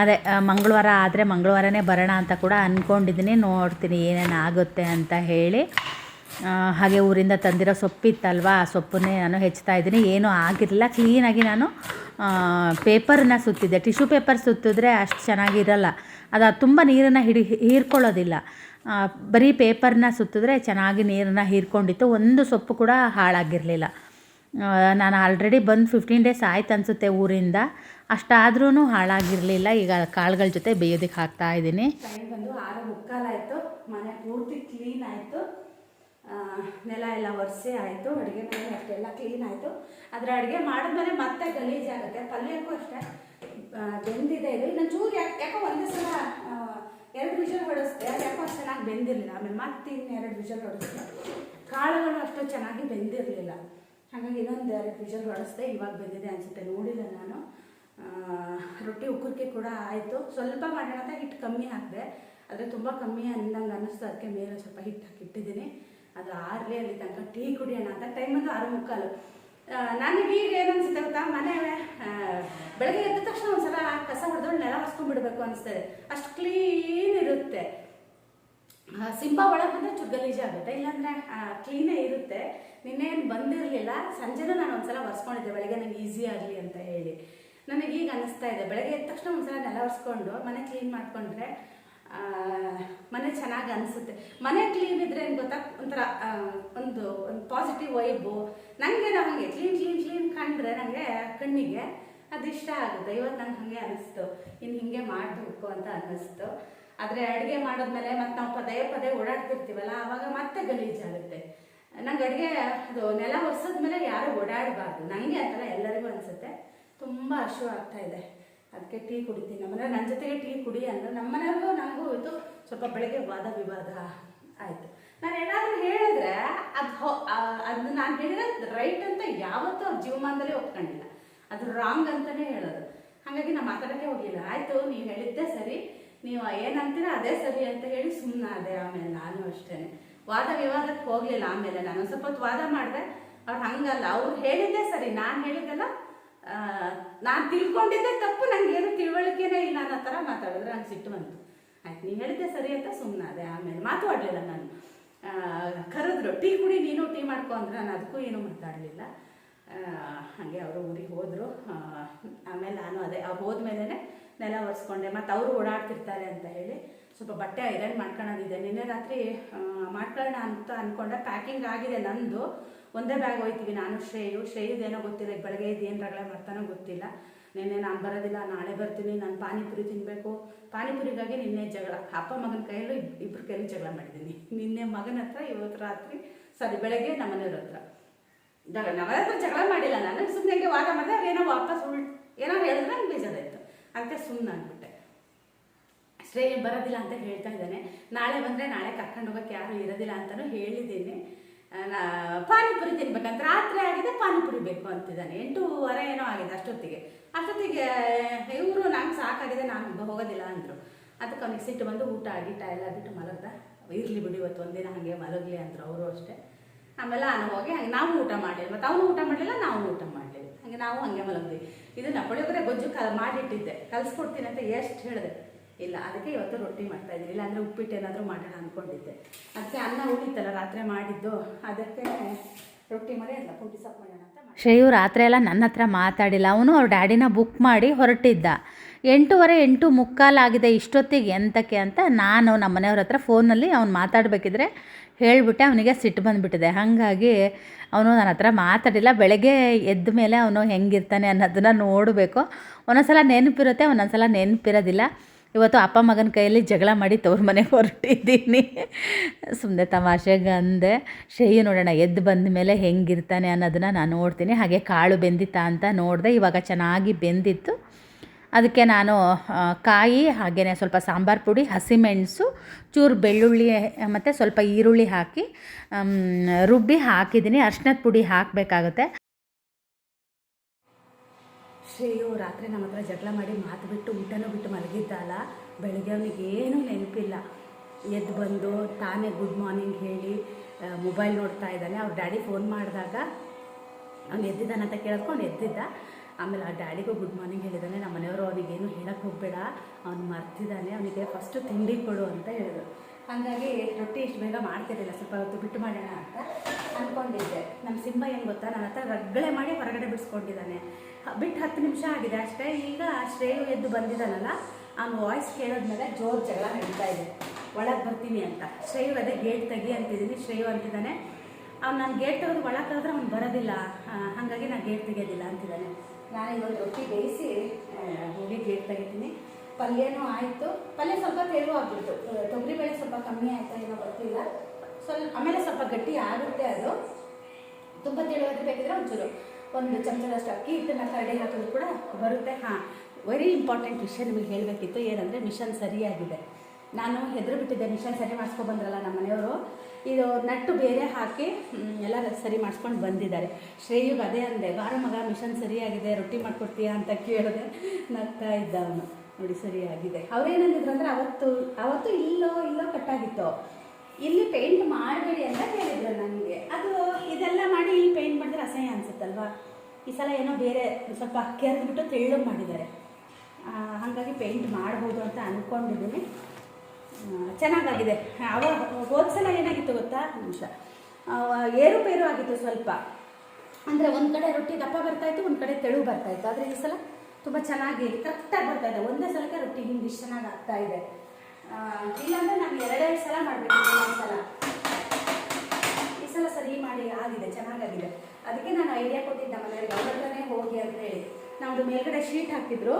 Speaker 1: ಅದೇ ಮಂಗಳವಾರ ಆದರೆ ಮಂಗಳವಾರನೇ ಬರೋಣ ಅಂತ ಕೂಡ ಅಂದ್ಕೊಂಡಿದ್ದೀನಿ ನೋಡ್ತೀನಿ ಏನೇನು ಆಗುತ್ತೆ ಅಂತ ಹೇಳಿ. ಹಾಗೆ ಊರಿಂದ ತಂದಿರೋ ಸೊಪ್ಪಿತ್ತಲ್ವ, ಆ ಸೊಪ್ಪನ್ನೇ ನಾನು ಹೆಚ್ಚ್ತಾ ಇದ್ದೀನಿ. ಏನೂ ಆಗಿರಲಿಲ್ಲ. ಕ್ಲೀನಾಗಿ ನಾನು ಪೇಪರನ್ನ ಸುತ್ತಿದ್ದೆ. ಟಿಶ್ಯೂ ಪೇಪರ್ ಸುತ್ತಿದ್ರೆ ಅಷ್ಟು ಚೆನ್ನಾಗಿರಲ್ಲ. ಅದು ತುಂಬ ನೀರನ್ನು ಹಿಡಿ, ಹೀರ್ಕೊಳ್ಳೋದಿಲ್ಲ. ಬರೀ ಪೇಪರ್ನ ಸುತ್ತಿದ್ರೆ ಚೆನ್ನಾಗಿ ನೀರನ್ನು ಹೀರ್ಕೊಂಡಿತ್ತು. ಒಂದು ಸೊಪ್ಪು ಕೂಡ ಹಾಳಾಗಿರಲಿಲ್ಲ. ನಾನು ಆಲ್ರೆಡಿ ಬಂದು ಫಿಫ್ಟೀನ್ ಡೇಸ್ ಆಯ್ತು ಅನಿಸುತ್ತೆ ಊರಿಂದ. ಅಷ್ಟಾದ್ರೂ ಹಾಳಾಗಿರಲಿಲ್ಲ. ಈಗ ಕಾಳುಗಳ ಜೊತೆ ಬೇಯೋದಕ್ಕೆ ಹಾಕ್ತಾ ಇದ್ದೀನಿ. ಬಂದು ಆರು ಮುಕ್ಕಾಲಾಯಿತು ಮನೆ ಪೂರ್ತಿ ಕ್ಲೀನ್ ಆಯಿತು. ನೆಲ ಎಲ್ಲ ಒರೆಸಿ ಆಯಿತು. ಅಡುಗೆ ಮನೆ ಅಷ್ಟೆಲ್ಲ ಕ್ಲೀನ್ ಆಯಿತು. ಆದರೆ ಅಡುಗೆ ಮಾಡಿದ್ಮೇಲೆ ಮತ್ತೆ ಗಲೀಜಾಗುತ್ತೆ ಪಲ್ಯಕ್ಕೂ ಅಷ್ಟೇ. ಬೆಂದಿದೆ ಇದು. ನಾನು ಚೂರು ಯಾಕೆ, ಯಾಕೋ ಒಂದೇ ಸಲ ಎರಡು ವಿಷಲ್ ಹೊಡಿಸ್ದೆ. ಯಾಕೋ ಅಷ್ಟು ಚೆನ್ನಾಗಿ ಬೆಂದಿರಲಿಲ್ಲ. ಆಮೇಲೆ ಮತ್ತೆ ಇನ್ನು ಎರಡು ವಿಷಲ್ ಹೊಡಿಸ್ದೆ. ಕಾಳುಗಳು ಅಷ್ಟು ಚೆನ್ನಾಗಿ ಬೆಂದಿರಲಿಲ್ಲ. ಹಾಗಾಗಿ ಇನ್ನೊಂದು ಎರಡು ವಿಷಲ್ ಹೊಡಿಸ್ದೆ ಇವಾಗ ಬಂದಿದೆ ಅನಿಸುತ್ತೆ. ನೋಡಿಲ್ಲ ನಾನು. ರೊಟ್ಟಿ ಉಕ್ಕಕ್ಕೆ ಕೂಡ ಆಯಿತು. ಸ್ವಲ್ಪ ಮಾಡೋಣ ಅಂತ ಹಿಟ್ಟು ಕಮ್ಮಿ ಹಾಕಿದೆ. ಆದರೆ ತುಂಬ ಕಮ್ಮಿ ಅಂದಂಗೆ ಅನ್ನಿಸ್ತು. ಅದಕ್ಕೆ ಮೇಲೆ ಸ್ವಲ್ಪ ಹಿಟ್ಟು ಹಾಕಿಟ್ಟಿದ್ದೀನಿ ಅದು ಆರಲಿ ಅಲ್ಲಿ ತನಕ ಟೀ ಕುಡಿಯೋಣ ಅಂತ. ಟೈಮ್ ಆರು ಮುಕ್ಕಾಲು. ನನಗೆ ಈಗ ಏನನ್ಸುತ್ತೆ ಗೊತ್ತಾ? ಮನೆ ಬೆಳಗ್ಗೆ ಎದ್ದ ತಕ್ಷಣ ಒಂದ್ಸಲ ಕಸ ಹೊಡೆದೊಳು ನೆಲ ಒರೆಸ್ಕೊಂಡ್ಬಿಡ್ಬೇಕು ಅನಿಸ್ತದೆ. ಅಷ್ಟು ಕ್ಲೀನ್ ಇರುತ್ತೆ. ಸಿಂಬಾ ಒಳಗೆ ಬಂದರೆ ಚೂರು ಗಲೀಜಾಗುತ್ತೆ ಇಲ್ಲಾಂದರೆ ಕ್ಲೀನೇ ಇರುತ್ತೆ. ನಿನ್ನೆ ಏನು ಬಂದಿರಲಿಲ್ಲ. ಸಂಜೆನೂ ನಾನು ಒಂದ್ಸಲ ಒರೆಸ್ಕೊಂಡಿದ್ದೆ. ಬೆಳಗ್ಗೆ ನನಗೆ ಈಸಿ ಆಗಲಿ ಅಂತ ಹೇಳಿ. ನನಗೆ ಈಗ ಅನಿಸ್ತಾ ಇದೆ. ಬೆಳಗ್ಗೆ ಎದ್ದ ತಕ್ಷಣ ಒಂದ್ಸಲ ನೆಲ ಒರೆಸ್ಕೊಂಡು, ಮನೆ ಕ್ಲೀನ್ ಮಾಡಿಕೊಂಡ್ರೆ ಮನೆ ಚೆನ್ನಾಗಿ ಅನಿಸುತ್ತೆ. ಮನೆ ಕ್ಲೀನ್ ಇದ್ರೆ ಏನು ಗೊತ್ತಾ? ಒಂಥರ ಒಂದು ಒಂದು ಪಾಸಿಟಿವ್ ವೈಬು ನನಗೆ ಹಾಗೆ ಕ್ಲೀನ್ ಕ್ಲೀನ್ ಕ್ಲೀನ್ ಕಂಡ್ರೆ ನನಗೆ ಕಣ್ಣಿಗೆ ಅದು ಇಷ್ಟ ಆಗುತ್ತೆ. ಇವತ್ತು ನಂಗೆ ಹಾಗೆ ಅನಿಸ್ತು. ಇನ್ನು ಹಿಂಗೆ ಮಾಡಬೇಕು ಅಂತ ಅನ್ನಿಸ್ತು ಆದರೆ ಅಡುಗೆ ಮಾಡಿದ್ಮೇಲೆ ಮತ್ತೆ ನಾವು ಪದೇ ಪದೇ ಓಡಾಡ್ತಿರ್ತೀವಲ್ಲ ಆವಾಗ ಮತ್ತೆ ಗಲೀಜಾಗುತ್ತೆ ನಂಗೆ ಅಡುಗೆ ಅದು ನೆಲ ಒರೆಸಿದ್ಮೇಲೆ ಯಾರು ಓಡಾಡಬಾರ್ದು. ನನಗೆ ಅಂತಲ್ಲ ಎಲ್ಲರಿಗೂ ಅನಿಸುತ್ತೆ. ತುಂಬ ಹಶು ಆಗ್ತಾ ಇದೆ. ಅದಕ್ಕೆ ಟೀ ಕುಡಿತೀನಿ. ನಮ್ಮನೆ ನನ್ನ ಜೊತೆಗೆ ಟೀ ಕುಡಿ ಅಂದ್ರೆ ನಮ್ಮ ಮನೆಯವ್ರಿಗೂ ನನಗೂ ಇದು ಸ್ವಲ್ಪ ಬೆಳಗ್ಗೆ ವಾದ ವಿವಾದ ಆಯಿತು. ನಾನು ಏನಾದರೂ ಹೇಳಿದ್ರೆ ಅದು ಅದು ನಾನು ಹೇಳಿದ ರೈಟ್ ಅಂತ ಯಾವತ್ತೂ ಅವ್ರ ಜೀವಮಾನದಲ್ಲಿ ಒಪ್ಕೊಂಡಿಲ್ಲ. ಅದು ರಾಂಗ್ ಅಂತಲೇ ಹೇಳೋದು. ಹಾಗಾಗಿ ನಾನು ಮಾತಾಡೋಕ್ಕೆ ಹೋಗಿಲ್ಲ. ಆಯಿತು, ನೀವು ಹೇಳಿದ್ದೆ ಸರಿ. ನೀವು ಏನಂತೀರ ಅದೇ ಸರಿ ಅಂತ ಹೇಳಿ ಸುಮ್ಮನಾದೆ ಆಮೇಲೆ ನಾನು ಅಷ್ಟೇ. ವಾದ ವಿವಾದಕ್ಕೆ ಹೋಗಲಿಲ್ಲ ಆಮೇಲೆ ನಾನು. ಸ್ವಲ್ಪ ಹೊತ್ತು ವಾದ ಮಾಡಿದೆ. ಅವ್ರು ಹಂಗಲ್ಲ. ಅವ್ರು ಹೇಳಿದ್ದೆ ಸರಿ. ನಾನು ಹೇಳಿದ್ದೆಲ್ಲ ನಾನು ತಿಳ್ಕೊಂಡಿದ್ದೆ ತಪ್ಪು. ನನಗೇನು ತಿಳುವಳಿಕೆನೇ ಇಲ್ಲ ಅನ್ನೋ ಥರ ಮಾತಾಡಿದ್ರೆ. ನಂಗೆ ಸಿಟ್ಟು ಬಂತು. ಆಯ್ತು, ನೀವು ಹೇಳಿದ್ದೆ ಸರಿ ಅಂತ ಸುಮ್ಮನಾದೆ ಆಮೇಲೆ ಮಾತಾಡಲಿಲ್ಲ ನಾನು. ಕರೆದ್ರು, ಟೀ ಕುಡಿ, ನೀನು ಟೀ ಮಾಡ್ಕೊ ಅಂದ್ರೆ. ನಾನು ಅದಕ್ಕೂ ಏನೂ ಮಾತಾಡಲಿಲ್ಲ. ಹಾಗೆ ಅವರು ಊರಿಗೆ ಹೋದರು. ಆಮೇಲೆ ನಾನು ಅದೇ ಅವ್ರು ಹೋದ್ಮೇಲೆ ನೆಲ ಒರೆಸ್ಕೊಂಡೆ. ಮತ್ತು ಅವರು ಓಡಾಡ್ತಿರ್ತಾರೆ ಅಂತ ಹೇಳಿ ಸ್ವಲ್ಪ ಬಟ್ಟೆ ಐರನ್ ಮಾಡ್ಕೊಳ್ಳೋದಿದೆ ನಿನ್ನೆ ರಾತ್ರಿ ಮಾಡ್ಕೊಳ್ಳೋಣ ಅಂತ ಅಂದ್ಕೊಂಡೆ ಪ್ಯಾಕಿಂಗ್ ಆಗಿದೆ ನಂದು. ಒಂದೇ ಬ್ಯಾಗ್ ಹೋಯ್ತೀವಿ ನಾನು, ಶ್ರೇಯು. ಶ್ರೇಯುದೇನೋ ಗೊತ್ತಿಲ್ಲ ಈಗ ಬೆಳಗ್ಗೆ ಇದೇನು ಏನು ರಗಳೆ ಮಾಡ್ತಾನೋ ಗೊತ್ತಿಲ್ಲ. ನಿನ್ನೆ ನಾನು ಬರೋದಿಲ್ಲ, ನಾಳೆ ಬರ್ತೀನಿ, ನಾನು ಪಾನಿಪುರಿ ತಿನ್ನಬೇಕು ಪಾನಿಪುರಿಗಾಗಿ ನಿನ್ನೆ ಜಗಳ. ಅಪ್ಪ ಮಗನ ಕೈಯಲ್ಲೂ ಇಬ್ಬರ ಕೈಯಲ್ಲಿ ಜಗಳ ಮಾಡಿದ್ದೀನಿ. ನಿನ್ನೆ ಮಗನ ಹತ್ರ ಇವತ್ತು ರಾತ್ರಿ ಸರಿ ಬೆಳಗ್ಗೆ ನಮ್ಮನೆಯವ್ರ ಹತ್ರ. ಹತ್ರ ಜಗಳ ಮಾಡಿಲ್ಲ ನಾನು. ಸುಮ್ಮನೆ ಹಂಗೆ ವಾದ ಮಾಡಿದೆ, ಅವ್ರು ಏನೋ ವಾಪಸ್ ಉಳ್ ಏನೋ ಹೇಳಿದ್ರೆ ನಂಗೆ ಬೇಜಾರಾಯಿತು. ಅಂತ ಸುಮ್ಮನೆ ಆಗ್ಬಿಟ್ಟೆ ಶ್ರೇಯ ಬರೋದಿಲ್ಲ ಅಂತ ಹೇಳ್ತಾ ಇದ್ದಾನೆ. ನಾಳೆ ಬಂದರೆ ನಾಳೆ ಕರ್ಕೊಂಡು ಹೋಗೋಕ್ಕೆ ಯಾರು ಇರೋದಿಲ್ಲ ಅಂತಲೂ ಹೇಳಿದ್ದೀನಿ. ಪಾನಿಪುರಿ ತಿನ್ಬೇಕಂತ. ರಾತ್ರಿ ಆಗಿದೆ, ಪಾನಿಪುರಿ ಬೇಕು ಅಂತಿದ್ದಾನೆ. ಎಂಟೂವರೆ ಏನೋ ಆಗಿದೆ ಅಷ್ಟೊತ್ತಿಗೆ. ಅಷ್ಟೊತ್ತಿಗೆ ಇವರು ನಂಗೆ ಸಾಕಾಗಿದೆ, ನಾನು ಹೋಗೋದಿಲ್ಲ ಅಂದರು. ಅದಕ್ಕೆ ಅವ್ನಿಗೆ ಸಿಟ್ಟು ಬಂದು ಊಟ ಗೀಟ ಎಲ್ಲ ಬಿಟ್ಟು ಮಲಗ್ದ. ಇರಲಿ ಬಿಡಿ ಇವತ್ತು ಒಂದಿನ ಹಾಗೆ ಮಲಗಲಿ ಅಂದರು. ಅವರು ಅಷ್ಟೇ. ಆಮೇಲೆ ನಾನು ಹೋಗಿ ಹಂಗೆ ನಾವು ಊಟ ಮಾಡಲಿಲ್ಲ. ಮತ್ತು ಅವನು ಊಟ ಮಾಡಲಿಲ್ಲ, ನಾವು ಊಟ ಮಾಡಲಿಲ್ಲ. ಹಾಗೆ ನಾವು ಹಂಗೆ ಮಲಗಿದ್ವಿ. ಇದು ನಪ್ಪಳಿಯೋದ್ರೆ ಗೊಜ್ಜು ಕಲ್ ಮಾಡಿಟ್ಟಿದ್ದೆ. ಕಲಿಸ್ಕೊಡ್ತೀನಿ ಅಂತ ಎಷ್ಟು ಹೇಳಿದೆ. ಇಲ್ಲ, ಅದಕ್ಕೆ ಇವತ್ತು ರೊಟ್ಟಿ ಮಾಡ್ತಾ ಇದ್ದೀನಿ. ಇಲ್ಲಾಂದರೆ ಉಪ್ಪಿಟ್ಟು ಏನಾದರೂ ಮಾಡೋಣ ಅಂದ್ಕೊಂಡಿದ್ದೆ ಅದಕ್ಕೆ ಅನ್ನ ಉಳಿತಲ್ಲ ರಾತ್ರಿ ಮಾಡಿದ್ದು. ಅದಕ್ಕೆ ರೊಟ್ಟಿ ಮಾಡಿ ಎಲ್ಲ ಪುಟ್ಟಿ ಮಾಡಿದೆ.
Speaker 2: ಶ್ರೇಯು ರಾತ್ರಿ ಎಲ್ಲ ನನ್ನ ಹತ್ರ ಮಾತಾಡಿಲ್ಲ. ಅವನು ಅವ್ರ ಡ್ಯಾಡಿನ ಬುಕ್ ಮಾಡಿ ಹೊರಟಿದ್ದ. ಎಂಟೂವರೆ ಎಂಟು ಮುಕ್ಕಾಲಾಗಿದೆ ಇಷ್ಟೊತ್ತಿಗೆ ಎಂತಕ್ಕೆ ಅಂತ ನಾನು ನಮ್ಮ ಮನೆಯವ್ರ ಹತ್ರ ಫೋನಲ್ಲಿ ಅವ್ನು ಮಾತಾಡಬೇಕಿದ್ರೆ ಹೇಳಿಬಿಟ್ಟೆ ಅವನಿಗೆ ಸಿಟ್ಟು ಬಂದುಬಿಟ್ಟಿದೆ. ಹಾಗಾಗಿ ಅವನು ನನ್ನ ಹತ್ರ ಮಾತಾಡಿಲ್ಲ. ಬೆಳಗ್ಗೆ ಎದ್ದ ಮೇಲೆ ಅವನು ಹೆಂಗಿರ್ತಾನೆ ಅನ್ನೋದನ್ನು ನೋಡಬೇಕು. ಒಂದೊಂದ್ಸಲ ನೆನಪಿರುತ್ತೆ, ಒಂದೊಂದ್ಸಲ ನೆನಪಿರೋದಿಲ್ಲ. ಇವತ್ತು ಅಪ್ಪ ಮಗನ ಕೈಯಲ್ಲಿ ಜಗಳ ಮಾಡಿ ತವ್ರ ಮನೆಗೆ ಹೊರಟಿದ್ದೀನಿ. ಸುಮ್ಮನೆ ತಮಾಷೆಗೆ ಅಂದೆ ಶೇಯು ನೋಡೋಣ, ಎದ್ದು ಬಂದ ಮೇಲೆ ಹೆಂಗಿರ್ತಾನೆ ಅನ್ನೋದನ್ನು ನಾನು ನೋಡ್ತೀನಿ. ಹಾಗೆ ಕಾಳು ಬೆಂದಿತ್ತಾ ಅಂತ ನೋಡಿದೆ. ಇವಾಗ ಚೆನ್ನಾಗಿ ಬೆಂದಿತ್ತು. ಅದಕ್ಕೆ ನಾನು ಕಾಯಿ ಹಾಗೆಯೇ ಸ್ವಲ್ಪ ಸಾಂಬಾರು ಪುಡಿ, ಹಸಿಮೆಣಸು, ಚೂರು ಬೆಳ್ಳುಳ್ಳಿ, ಮತ್ತು ಸ್ವಲ್ಪ ಈರುಳ್ಳಿ ಹಾಕಿ ರುಬ್ಬಿ ಹಾಕಿದ್ದೀನಿ. ಅರ್ಶಿನದ ಪುಡಿ ಹಾಕಬೇಕಾಗುತ್ತೆ.
Speaker 1: ಶ್ರೇಯು, ರಾತ್ರಿ ನಮ್ಮ ಹತ್ರ ಜಗಳ ಮಾಡಿ ಮಾತು ಬಿಟ್ಟು ಊಟನೂ ಬಿಟ್ಟು ಮಲಗಿದ್ದಲ್ಲ ಬೆಳಗ್ಗೆ ಅವನಿಗೆ ಏನೂ ನೆನಪಿಲ್ಲ. ಎದ್ದು ಬಂದು ತಾನೇ ಗುಡ್ ಮಾರ್ನಿಂಗ್ ಹೇಳಿ ಮೊಬೈಲ್ ನೋಡ್ತಾ ಇದ್ದಾನೆ. ಅವ್ರ ಡ್ಯಾಡಿ ಫೋನ್ ಮಾಡಿದಾಗ, ಅವ್ನು ಎದ್ದಿದ್ದಾನಂತ ಅಂತ ಕೇಳ್ಕೊಂಡು ಎದ್ದಿದ್ದ. ಆಮೇಲೆ ಆ ಡ್ಯಾಡಿಗೂ ಗುಡ್ ಮಾರ್ನಿಂಗ್ ಹೇಳಿದ್ದಾನೆ ನಮ್ಮ ಮನೆಯವರು ಅವನಿಗೇನು ಹೇಳಕ್ಕೆ ಹೋಗಬೇಡ, ಅವ್ನು ಮರ್ತಿದ್ದಾನೆ, ಅವನಿಗೆ ಫಸ್ಟು ತಿಂಡಿ ಕೊಡು ಅಂತ ಹೇಳಿದ್ರು. ಹಾಗಾಗಿ ರೊಟ್ಟಿ ಇಷ್ಟು ಬೇಗ ಮಾಡ್ತಿರಲಿಲ್ಲ, ಸ್ವಲ್ಪ ಹೊತ್ತು ಬಿಟ್ಟು ಮಾಡೋಣ ಅಂತ ಅಂದ್ಕೊಂಡಿದ್ದೆ ನಮ್ಮ ಸಿಂಹ ಏನು ಗೊತ್ತಾ ನನ್ನ ಹತ್ರ ರಗ್ಗಳೆ ಮಾಡಿ ಹೊರಗಡೆ ಬಿಡಿಸ್ಕೊಂಡಿದ್ದಾನೆ. ಬಿಟ್ಟು ಹತ್ತು ನಿಮಿಷ ಆಗಿದೆ ಅಷ್ಟೇ, ಈಗ ಶ್ರೇಯು ಎದ್ದು ಬಂದಿದ್ದಾನಲ್ಲ, ಅವ್ನ ವಾಯ್ಸ್ ಕೇಳೋದ್ಮೇಲೆ ಜೋರು ಜಗಳ ನಡೀತಾ ಇದೆ. ಒಳಗೆ ಬರ್ತೀನಿ ಅಂತ. ಶ್ರೇಯು ಅದೇ ಗೇಟ್ ತೆಗಿ ಅಂತಿದ್ದೀನಿ, ಶ್ರೇಯು ಅಂತಿದ್ದಾನೆ. ಅವ್ನು ನಾನು ಗೇಟ್ ತೆಗೆದು ಒಳಗೆ ಕರೆದ್ರೆ ಅವ್ನು ಬರೋದಿಲ್ಲ. ಹಾಗಾಗಿ ನಾನು ಗೇಟ್ ತೆಗೆಯೋದಿಲ್ಲ ಅಂತಿದ್ದಾನೆ. ನಾನು ಇವತ್ತು ರೊಟ್ಟಿ ಬೇಯಿಸಿ ಹೋಗಿ ಗೇಟ್ ತೆಗಿತೀನಿ. ಪಲ್ಯನೂ ಆಯಿತು. ಪಲ್ಯ ಸ್ವಲ್ಪ ತೆಳು ಆಗ್ಬಿಡ್ತು. ತೊಗರಿಬೇಳೆ ಸ್ವಲ್ಪ ಕಮ್ಮಿ ಆಯ್ತಾ ಏನೋ ಗೊತ್ತಿಲ್ಲ. ಸ್ವಲ್ಪ, ಆಮೇಲೆ ಸ್ವಲ್ಪ ಗಟ್ಟಿ ಆಗುತ್ತೆ ಅದು. ತುಂಬ ತೆಳುವಾಗಿ ಬೇಕಿದ್ರೆ ಒಂಚೂರು. ಒಂದು ಚಮಚದಷ್ಟು ಅಕ್ಕಿ ಹಿಟ್ಟನ್ನ ಕರಡಿ ಹಾಕೋದು ಕೂಡ ಬರುತ್ತೆ. ಹಾಂ ವೆರಿ ಇಂಪಾರ್ಟೆಂಟ್ ವಿಷಯ ನಿಮಗೆ ಹೇಳಬೇಕಿತ್ತು. ಏನಂದರೆ ಮಿಷನ್ ಸರಿಯಾಗಿದೆ. ನಾನು ಹೆದರು ಬಿಟ್ಟಿದ್ದೆ ಮಿಷನ್ ಸರಿ ಮಾಡಿಸ್ಕೊಂಡು ಬಂದ್ರಲ್ಲ ನಮ್ಮ ಮನೆಯವರು. ಇದು ನಟ್ಟು ಬೇರೆ ಹಾಕಿ ಎಲ್ಲ ಸರಿ ಮಾಡಿಸ್ಕೊಂಡು ಬಂದಿದ್ದಾರೆ. ಶ್ರೇಯುಗ್ ಅದೇ ಅಂದೆ ಬಾರ ಮಗ ಮಿಷನ್ ಸರಿಯಾಗಿದೆ, ರೊಟ್ಟಿ ಮಾಡಿಕೊಡ್ತೀಯಾ? ಅಂತ ಕೇಳಿದೆ. ನಗ್ತಾ ಇದ್ದ ಅವನು. ನೋಡಿ, ಸರಿಯಾಗಿದೆ. ಅವ್ರೇನಂದಿದ್ರು ಅಂದರೆ, ಅವತ್ತು ಅವತ್ತು ಇಲ್ಲೋ ಇಲ್ಲೋ ಕಟ್ಟಾಗಿತ್ತು. ಇಲ್ಲಿ ಪೇಂಟ್ ಮಾಡಬೇಡಿ ಅಂತ ಹೇಳಿದ್ರು ನನಗೆ. ಅದು ಇದೆಲ್ಲ ಮಾಡಿ ಇಲ್ಲಿ ಪೇಂಟ್ ಮಾಡಿದ್ರೆ ಅಸಹ್ಯ ಅನ್ಸುತ್ತಲ್ವಾ? ಈ ಸಲ ಏನೋ ಬೇರೆ, ಸ್ವಲ್ಪ ಕೆರೆದ್ಬಿಟ್ಟು ತೆಳ್ಳು ಮಾಡಿದ್ದಾರೆ. ಹಾಗಾಗಿ ಪೇಂಟ್ ಮಾಡ್ಬೋದು ಅಂತ ಅಂದ್ಕೊಂಡಿದ್ದೀನಿ ಚೆನ್ನಾಗಾಗಿದೆ. ಅವಾಗ ಹೋದ ಸಲ ಏನಾಗಿತ್ತು ಗೊತ್ತಾ? ನಿಮಿಷ. ಏರುಪೇರು ಆಗಿತ್ತು ಸ್ವಲ್ಪ. ಅಂದರೆ ಒಂದು ಕಡೆ ರೊಟ್ಟಿ ದಪ್ಪ ಬರ್ತಾಯಿತ್ತು ಒಂದು ಕಡೆ ತೆಳು ಬರ್ತಾಯಿತ್ತು ಆದರೆ ಈ ಸಲ ತುಂಬ ಚೆನ್ನಾಗಿ ಕರೆಕ್ಟಾಗಿ ಬರ್ತಾ ಇದೆ. ಒಂದೇ ಸಲಕ್ಕೆ ರೊಟ್ಟಿ ಹಿಂಗೆ ಇಷ್ಟು ಚೆನ್ನಾಗಿ ಆಗ್ತಾ ಇದೆ. ಇಲ್ಲಾಂದರೆ ನಾನು ಎರಡೆರಡು ಸಲ ಮಾಡಬೇಕು ಒಂದು ಸಲ. ಈ ಸಲ ಸರಿ ಮಾಡಿ ಆಗಿದೆ, ಚೆನ್ನಾಗಾಗಿದೆ. ಅದಕ್ಕೆ ನಾನು ಐಡಿಯಾ ಕೊಟ್ಟಿದ್ದೆ ಮನೆಯಲ್ಲಿ ಅವ್ರ ಹತ್ರನೇ ಹೋಗಿ ಅಂತ ಹೇಳಿ ನಮ್ಮದು ಮೇಲ್ಗಡೆ ಶೀಟ್ ಹಾಕಿದ್ರು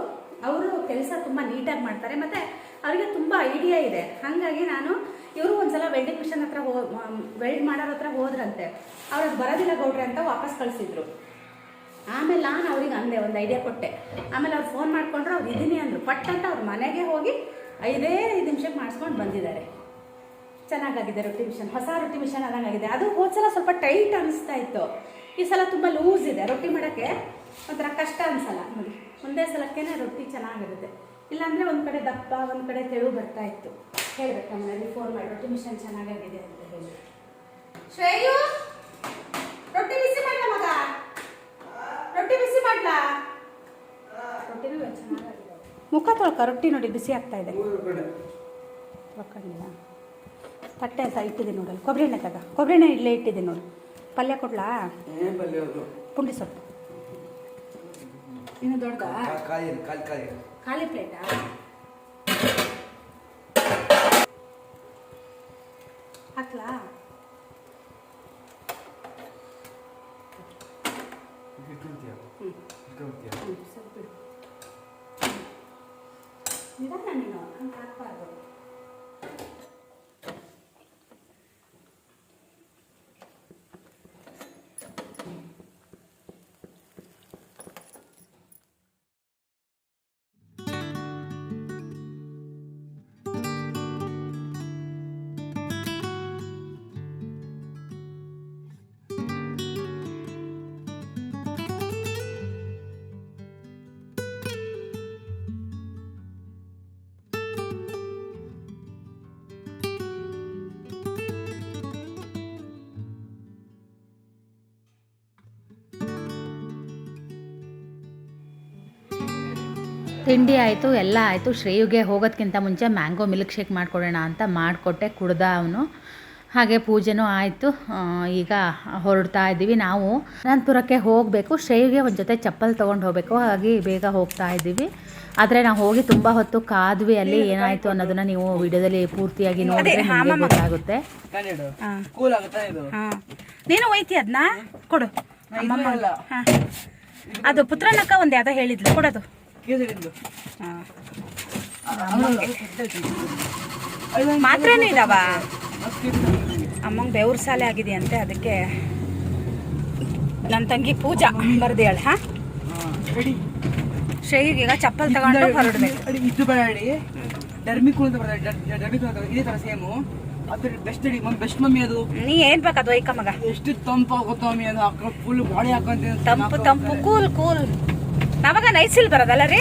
Speaker 1: ಅವರು ಕೆಲಸ ತುಂಬ ನೀಟಾಗಿ ಮಾಡ್ತಾರೆ. ಮತ್ತು ಅವರಿಗೆ ತುಂಬ ಐಡಿಯಾ ಇದೆ. ಹಾಗಾಗಿ ನಾನು ಇವರು ಒಂದ್ಸಲ ವೆಲ್ಡಿಂಗ್ ಮಿಷನ್ ಹತ್ರ ಹೋ ವೆಲ್ಡ್ ಮಾಡೋರ ಹತ್ರ ಹೋದ್ರಂತೆ. ಅವ್ರಿಗೆ ಬರೋದಿಲ್ಲ ಗೌಡ್ರೆ ಅಂತ ವಾಪಸ್ ಕಳಿಸಿದ್ರು. ಆಮೇಲೆ ನಾನು ಅವ್ರಿಗೆ ಅಂದೆ, ಒಂದು ಐಡಿಯಾ ಕೊಟ್ಟೆ. ಆಮೇಲೆ ಅವ್ರು ಫೋನ್ ಮಾಡಿಕೊಂಡ್ರು, ಅವ್ರು ಇದೀನಿ ಅಂದರು. ಪಟ್ ಅಂತ ಅವ್ರ ಮನೆಗೆ ಹೋಗಿ ಐದೇ ಐದು ನಿಮಿಷಕ್ಕೆ ಮಾಡಿಸ್ಕೊಂಡು ಬಂದಿದ್ದಾರೆ. ಚೆನ್ನಾಗಾಗಿದೆ ರೊಟ್ಟಿ ಮಿಷನ್, ಹೊಸ ರೊಟ್ಟಿ ಮಿಷನ್ ಆದಂಗಾಗಿದೆ. ಅದು ಹೋದ ಸಲ ಸ್ವಲ್ಪ ಟೈಟ್ ಅನಿಸ್ತಾ ಇತ್ತು. ಈ ಸಲ ತುಂಬ ಲೂಸ್ ಇದೆ. ರೊಟ್ಟಿ ಮಾಡೋಕ್ಕೆ ಒಂಥರ ಕಷ್ಟ ಅನಿಸಲ್ಲ. ನೋಡಿ ಒಂದೇ ಸಲಕ್ಕೇನೆ ರೊಟ್ಟಿ ಚೆನ್ನಾಗಿರುತ್ತೆ. ಇಲ್ಲಾಂದರೆ ಒಂದು ಕಡೆ ದಪ್ಪ ಒಂದು ಕಡೆ ತೆಳು ಬರ್ತಾ ಇತ್ತು. ಹೇಳ್ಬೇಕು ನಮ್ಮ ಮನೇಲಿ ಫೋನ್ ಮಾಡಿ. ರೊಟ್ಟಿ ಮಿಷನ್ ಚೆನ್ನಾಗಾಗಿದೆ ಅಂತ ಹೇಳಿ. ಶ್ರೇಯು ರೊಟ್ಟಿ ಬಿಸಿ ಮಾಡ್ಲ ಮಗ? ರೊಟ್ಟಿ ಬಿಸಿ ಮಾಡ್ಲ? ರೊಟ್ಟಿನೂ ಮುಖ ತೊಳ್ಕ ರೊಟ್ಟಿ ನೋಡಿ ಬಿಸಿ ಆಗ್ತಾ ಇದೆ. ತೊಳ್ಕೊಂಡಿಲ್ಲ. ತಟ್ಟೆ ಅಂತ ಇಟ್ಟಿದ್ದೀನಿ ನೋಡಲ್ಲ ಕೊಬ್ಬರಿ ಎಣ್ಣೆ ತಗ. ಕೊಬ್ಬರಿ ಎಣ್ಣೆ ಇಲ್ಲೇ ಇಟ್ಟಿದ್ದೀನಿ ನೋಡಿ. ಪಲ್ಯ ಕೊಡ್ಲಾ? ಪುಂಡಿ ಸೊಪ್ಪು. ಇನ್ನು ದೊಡ್ಡದಾ
Speaker 3: ಕಾ- ಕಾಯಿ ಕಾಯಿ ಕಾಯಿ
Speaker 1: ಖಾಲಿ ಪ್ಲೇಟಾ
Speaker 2: ತಿಂಡಿ ಆಯಿತು ಎಲ್ಲ ಆಯಿತು. ಶ್ರೇಯುಗೆ ಹೋಗೋದಕ್ಕಿಂತ ಮುಂಚೆ ಮ್ಯಾಂಗೋ ಮಿಲ್ಕ್ ಶೇಕ್ ಮಾಡಿಕೊಡೋಣ ಅಂತ ಮಾಡಿಕೊಟ್ಟೆ ಕುಡ್ದ ಅವನು. ಹಾಗೆ ಪೂಜೆನೂ ಆಯಿತು. ಈಗ ಹೊರಡ್ತಾ ಇದ್ದೀವಿ ನಾವು. ಅನಂತಪುರಕ್ಕೆ ಹೋಗಬೇಕು. ಶ್ರೇಯುಗೆ ಒಂದು ಜೊತೆ ಚಪ್ಪಲ್ ತೊಗೊಂಡು ಹೋಗಬೇಕು. ಹಾಗೆ ಬೇಗ ಹೋಗ್ತಾ ಇದ್ದೀವಿ. ಆದರೆ ನಾವು ಹೋಗಿ ತುಂಬ ಹೊತ್ತು ಕಾದ್ವಿ ಅಲ್ಲಿ ಏನಾಯಿತು ಅನ್ನೋದನ್ನ ನೀವು ವಿಡಿಯೋದಲ್ಲಿ ಪೂರ್ತಿಯಾಗಿ ನೋಡಿದ್ರೆ ನಿಮಗೆ ಗೊತ್ತಾಗುತ್ತೆ.
Speaker 3: ಕ್ಯಾಂಡಿಡೇಟ್
Speaker 1: ಹಾ.
Speaker 3: ಕೂಲ್ ಆಗುತ್ತಾ ಇದು?
Speaker 1: ನೀನು ಹೋಯ್ತಿ ಅದನ್ನ ಕೊಡು. ಅದು ಪುತ್ರನಕ್ಕ ಒಂದು ಯಾವ್ದೋ ಹೇಳಿದ್ಲು. ಕೊಡೋದು. ಮಾತ್ರೇನು ಇದಾವ? ಅಮ್ಮಂಗೆ. ಬೆವ್ರ ಸಾಲೆ ಆಗಿದೆ ಅಂತೆ ಅದಕ್ಕೆ ನನ್ನ ತಂಗಿ ಪೂಜಾ ಬರ್ದೇಳು ಹಾ? ಶ್ರೇಯಿಗೆ ಈಗ ಚಪ್ಪಲ್ ತಗೊಂಡು ಹೊರಡ್ಬೇಕು.
Speaker 3: ಇದು ಬೇಡ ಅಡಿ. ಡರ್ಮಿಕೂಲ್ ಅಂತ ಬರ್ತದೆ ಡರ್ಮಿಕೂಲ್ ಅಂತ ಇದೇ ತರ ಸೇಮು. ಅದ್ರ ಬೆಸ್ಟ್ ಅಡಿ ಮಮ್ಮಿ ಬೆಸ್ಟ್ ಮಮ್ಮಿ ಅದು.
Speaker 1: ನೀ ಏನ್ ಬೇಕಾದ್ ಐಕ ಮಗ.
Speaker 3: ಎಷ್ಟು ತಂಪಾಗುತ್ತೋ ಮಮ್ಮಿ ಅದು. ಫುಲ್ ಬಾಡಿ ಹಾಕೊಂತೀನಿ
Speaker 1: ತಂಪು ತಂಪು ಕೂಲ್ ಕೂಲ್. ನಮಗ ನೈಸಿಲ್ ಬರೋದಲ್ಲ ರೀ?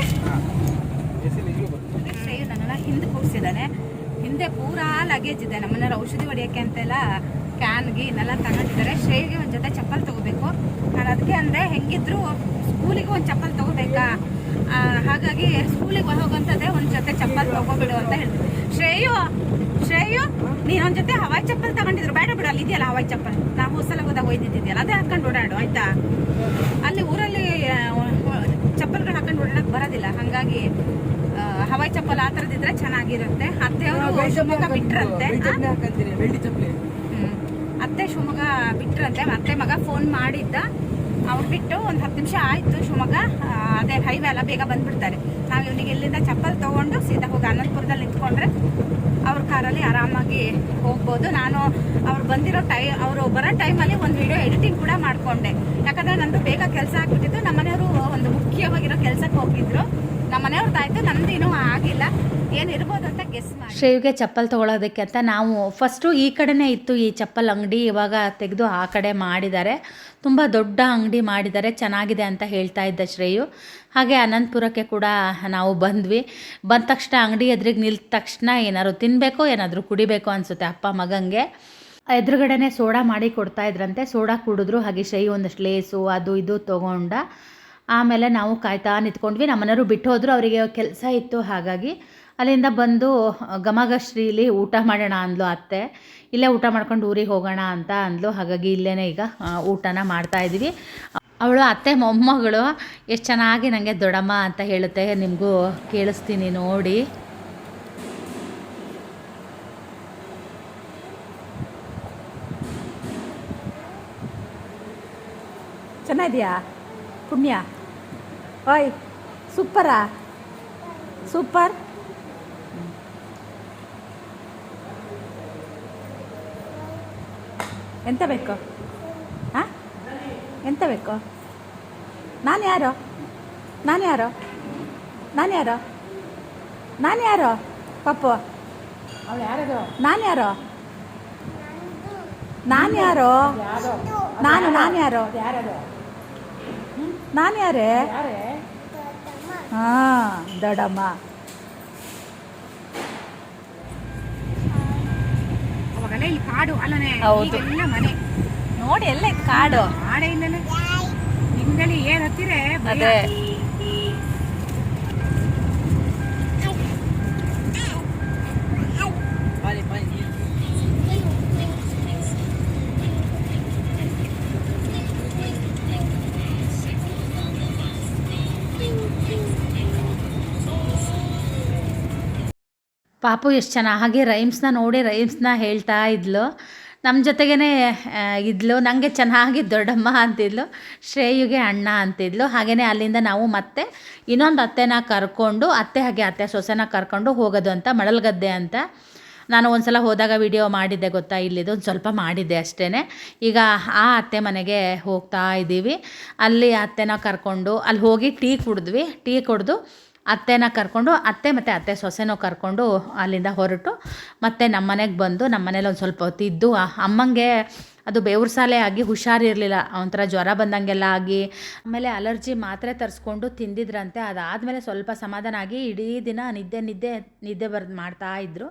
Speaker 1: ಶ್ರೇಯು ನನ್ನನ್ನ ಹಿಂದೆ ಕೂರಿಸಿದ್ದಾನೆ ಹಿಂದೆ ಪೂರಾ ಲಗೇಜ್ ಇದೆ. ನಮ್ಮನ್ನ ಔಷಧಿ ಹೊಡಿಯೋಕ್ಕೆ ಅಂತೆಲ್ಲ ಕ್ಯಾನ್ಗೆ ಇನ್ನೆಲ್ಲ ತಗೊಂಡಿದ್ದಾರೆ. ಶ್ರೇಯಿಗೆ ಒಂದು ಜೊತೆ ಚಪ್ಪಲ್ ತಗೋಬೇಕು. ನಾನು ಅದಕ್ಕೆ ಅಂದ್ರೆ ಹೆಂಗಿದ್ರು ಸ್ಕೂಲಿಗೆ ಒಂದು ಚಪ್ಪಲ್ ತಗೋಬೇಕಾ? ಹಾಗಾಗಿ ಸ್ಕೂಲಿಗೆ ಹೋಗೋಂಥದ್ದೇ ಒಂದು ಜೊತೆ ಚಪ್ಪಲ್ ತಗೋಬಿಡು ಅಂತ ಹೇಳ್ತೀನಿ. ಶ್ರೇಯು ಶ್ರೇಯು ನೀನೊಂದ್ ಜೊತೆ ಹವಾಯಿ ಚಪ್ಪಲ್ ತಗೊಂಡಿದ್ರು. ಬೇಡ ಬಿಡು ಅಲ್ಲಿ ಇದೆಯಲ್ಲ ಹವಾಯಿ ಚಪ್ಪಲ್. ನಾವು ಹೋದಾಗ ಒಯ್ದಿದ್ದಿದ್ಯಲ್ಲ ಅದೇ ಹಾಕೊಂಡು ಓಡಾಡು ಆಯ್ತಾ? ಅಲ್ಲಿ ಊರಲ್ಲಿ ಆ, ಉಡ್ಲಕ್ ಬರೋದಿಲ್ಲ. ಹಂಗಾಗಿ ಹವಾಯಿ ಚಪ್ಪಲ್ ಆ ಥರದಿದ್ರೆ ಚೆನ್ನಾಗಿರುತ್ತೆ. ಅತ್ತೆಯವರು ಶಿವಮೊಗ್ಗ ಬಿಟ್ರಂತೆ. ಅತ್ತೆ ಶಿವಮೊಗ್ಗ ಬಿಟ್ರಂತೆ. ಅತ್ತೆ ಮಗ ಫೋನ್ ಮಾಡಿದ್ದ. ಅವ್ರು ಬಿಟ್ಟು ಒಂದು ಹತ್ತು ನಿಮಿಷ ಆಯ್ತು ಶಿವಮೊಗ್ಗ. ಅದೇ ಹೈವೇ ಎಲ್ಲ ಬೇಗ ಬಂದ್ಬಿಡ್ತಾರೆ. ನಾವು ಇವನಿಗೆ ಇಲ್ಲಿಂದ ಚಪ್ಪಲ್ ತಗೊಂಡು ಸೀದಾ ಹೋಗಿ ಅನಂತಪುರದಲ್ಲಿ ನಿಂತ್ಕೊಂಡ್ರೆ ಅವ್ರ ಕಾರಲ್ಲಿ ಆರಾಮಾಗಿ ಹೋಗ್ಬೋದು. ನಾನು ಅವ್ರು ಬಂದಿರೋ ಟೈ ಅವರು ಬರೋ ಟೈಮಲ್ಲಿ ಒಂದು ವಿಡಿಯೋ ಎಡಿಟಿಂಗ್ ಕೂಡ ಮಾಡಿಕೊಂಡೆ. ಯಾಕಂದ್ರೆ ನಂದು ಬೇಗ ಕೆಲಸ ಆಗ್ಬಿಟ್ಟಿತ್ತು. ನಮ್ಮನೆಯವರು ಒಂದು ಮುಖ್ಯವಾಗಿರೋ ಕೆಲಸಕ್ಕೆ ಹೋಗಿದ್ರು ನಮ್ಮನೆಯವ್ರದ್ದಾಯ್ತು ನಂದು ಇನ್ನೂ ಆಗಿಲ್ಲ. ಏನಿರ್ಬೋದು ಅಂತ ಗೆಸ್ ಮಾಡಿ.
Speaker 2: ಶ್ರೇವಿಗೆ ಚಪ್ಪಲ್ ತೊಗೊಳೋದಕ್ಕೆ ಅಂತ ನಾವು ಫಸ್ಟು ಈ ಕಡೆನೇ ಇತ್ತು ಈ ಚಪ್ಪಲ್ ಅಂಗಡಿ, ಇವಾಗ ತೆಗೆದು ಆ ಕಡೆ ಮಾಡಿದ್ದಾರೆ. ತುಂಬ ದೊಡ್ಡ ಅಂಗಡಿ ಮಾಡಿದ್ದಾರೆ, ಚೆನ್ನಾಗಿದೆ ಅಂತ ಹೇಳ್ತಾ ಇದ್ದ ಶ್ರೇಯು. ಹಾಗೆ ಅನಂತಪುರಕ್ಕೆ ಕೂಡ ನಾವು ಬಂದ್ವಿ. ಬಂದ ತಕ್ಷಣ ಅಂಗಡಿ ಎದುರಿಗೆ ನಿಲ್ದ ತಕ್ಷಣ ಏನಾದ್ರು ತಿನ್ನಬೇಕು ಏನಾದರೂ ಕುಡಿಬೇಕು ಅನಿಸುತ್ತೆ ಅಪ್ಪ ಮಗಂಗೆ. ಎದುರುಗಡೆನೆ ಸೋಡಾ ಮಾಡಿ ಕೊಡ್ತಾ ಇದ್ರಂತೆ. ಸೋಡಾ ಕುಡಿದ್ರು, ಹಾಗೆ ಶೈ ಒಂದಷ್ಟು ಲೇಸು, ಅದು ಇದು ತೊಗೊಂಡ. ಆಮೇಲೆ ನಾವು ಕಾಯ್ತಾ ನಿಂತ್ಕೊಂಡ್ವಿ. ನಮ್ಮನೆಯವರು ಬಿಟ್ಟು ಹೋದ್ರು, ಅವರಿಗೆ ಕೆಲಸ ಇತ್ತು, ಹಾಗಾಗಿ ಅಲ್ಲಿಂದ ಬಂದು, ಗಮಗಶ್ರೀಲಿ ಊಟ ಮಾಡೋಣ ಅಂದ್ಲು ಅತ್ತೆ. ಇಲ್ಲೇ ಊಟ ಮಾಡ್ಕೊಂಡು ಊರಿಗೆ ಹೋಗೋಣ ಅಂತ ಅಂದ್ಲು. ಹಾಗಾಗಿ ಇಲ್ಲೇ ಈಗ ಊಟನ ಮಾಡ್ತಾ ಇದ್ದೀವಿ. ಅವಳು ಅತ್ತೆ, ಮೊಮ್ಮಗಳು, ಎಷ್ಟು ಚೆನ್ನಾಗಿ ನನಗೆ ದೊಡ್ಡಮ್ಮ ಅಂತ ಹೇಳುತ್ತೆ, ನಿಮಗೂ ಕೇಳಿಸ್ತೀನಿ ನೋಡಿ.
Speaker 1: ಚೆನ್ನಾಗಿದೆಯಾ ಪುಣ್ಯ. ಓಯ್ ಸೂಪರಾ? ಸೂಪರ್. ಎಂತ ಬೇಕು? ಹಾಂ? ಎಂತ ಬೇಕು? ನಾನು ಯಾರು? ನಾನು ಯಾರು? ನಾನು ಯಾರು? ನಾನು ಯಾರು? ಪಪ್ಪು ನಾನು ಯಾರು? ನಾನು ಯಾರು? ನಾನು ನಾನು ಯಾರು? ನಾನು ಯಾರೇ? ಹಾ ದಡಮ್ಮ. ಕಾಡು ಅಲ್ಲನೆ
Speaker 2: ಹೌದು.
Speaker 1: ಮನೆ. ನೋಡಿ ಎಲ್ಲ ಕಾಡು. ಕಾಡೇ ಇಲ್ಲನೆ. ನಿಮ್ದಲ್ಲಿ ಏನ್ ಹತ್ತಿರೆ?
Speaker 2: ಅದೇ. ಪಾಪು ಎಷ್ಟು ಚೆನ್ನಾಗಿ ರೈಮ್ಸ್ನ ನೋಡಿ ರೈಮ್ಸ್ನ ಹೇಳ್ತಾ ಇದ್ಲು. ನಮ್ಮ ಜೊತೆಗೇ ಇದ್ಲು. ನನಗೆ ಚೆನ್ನಾಗಿ ದೊಡ್ಡಮ್ಮ ಅಂತಿದ್ಲು, ಶ್ರೇಯುಗೆ ಅಣ್ಣ ಅಂತಿದ್ಲು. ಹಾಗೆಯೇ ಅಲ್ಲಿಂದ ನಾವು ಮತ್ತೆ ಇನ್ನೊಂದು ಅತ್ತೆನ ಕರ್ಕೊಂಡು, ಅತ್ತೆ ಹಾಗೆ ಅತ್ತೆ ಸೊಸೆನ ಕರ್ಕೊಂಡು ಹೋಗೋದು ಅಂತ ಮಡಲ್ಗದ್ದೆ ಅಂತ. ನಾನು ಒಂದು ಸಲ ಹೋದಾಗ ವಿಡಿಯೋ ಮಾಡಿದ್ದೆ ಗೊತ್ತಾ, ಇಲ್ಲಿದು ಒಂದು ಸ್ವಲ್ಪ ಮಾಡಿದ್ದೆ ಅಷ್ಟೇ ಈಗ ಆ ಅತ್ತೆ ಮನೆಗೆ ಹೋಗ್ತಾ ಇದ್ದೀವಿ ಅಲ್ಲಿ ಅತ್ತೆನ ಕರ್ಕೊಂಡು, ಅಲ್ಲಿ ಹೋಗಿ ಟೀ ಕುಡಿದ್ವಿ. ಟೀ ಕುಡಿದು ಅತ್ತೆನ ಕರ್ಕೊಂಡು, ಅತ್ತೆ ಮತ್ತು ಅತ್ತೆ ಸೊಸೆನೂ ಕರ್ಕೊಂಡು ಅಲ್ಲಿಂದ ಹೊರಟು. ಮತ್ತೆ ನಮ್ಮ ಮನೆಗೆ ಬಂದು ನಮ್ಮ ಮನೇಲಿ ಒಂದು ಸ್ವಲ್ಪ ಹೊತ್ತು ಇದ್ದು ಅಮ್ಮಂಗೆ ಅದು ಬೇವ್ರ ಸಾಲೆ ಆಗಿ ಹುಷಾರಿರಲಿಲ್ಲ ಒಂಥರ ಜ್ವರ ಬಂದಂಗೆಲ್ಲ ಆಗಿ, ಆಮೇಲೆ ಅಲರ್ಜಿ ಮಾತ್ರೆ ತರಿಸ್ಕೊಂಡು ತಿಂದಿದ್ರಂತೆ. ಅದಾದಮೇಲೆ ಸ್ವಲ್ಪ ಸಮಾಧಾನ ಆಗಿ ಇಡೀ ದಿನ ನಿದ್ದೆ ನಿದ್ದೆ ನಿದ್ದೆ ಬರ್ದು ಮಾಡ್ತಾ ಇದ್ದರು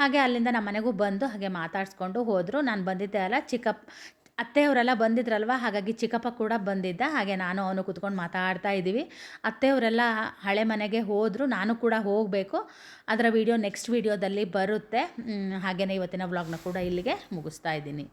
Speaker 2: ಹಾಗೆ ಅಲ್ಲಿಂದ ನಮ್ಮ ಮನೆಗೂ ಬಂದು ಹಾಗೆ ಮಾತಾಡಿಸ್ಕೊಂಡು ಹೋದರು. ನಾನು ಬಂದಿದ್ದೆ ಅಲ್ಲ ಚಿಕ್ಕಪ್ಪ ಅತ್ತೆಯವರೆಲ್ಲ ಬಂದಿದ್ರಲ್ವ? ಹಾಗಾಗಿ ಚಿಕ್ಕಪ್ಪ ಕೂಡ ಬಂದಿದ್ದ. ಹಾಗೆ ನಾನು ಅವನು ಕೂತ್ಕೊಂಡು ಮಾತಾಡ್ತಾ ಇದ್ದೀವಿ. ಅತ್ತೆಯವರೆಲ್ಲ ಹಳೆ ಮನೆಗೆ ಹೋದರು. ನಾನು ಕೂಡ ಹೋಗಬೇಕು. ಅದರ ವಿಡಿಯೋ ನೆಕ್ಸ್ಟ್ ವಿಡಿಯೋದಲ್ಲಿ ಬರುತ್ತೆ. ಹಾಗೆಯೇ ಇವತ್ತಿನ ವ್ಲಾಗ್ನ ಕೂಡ ಇಲ್ಲಿಗೆ ಮುಗಿಸ್ತಾ ಇದ್ದೀನಿ.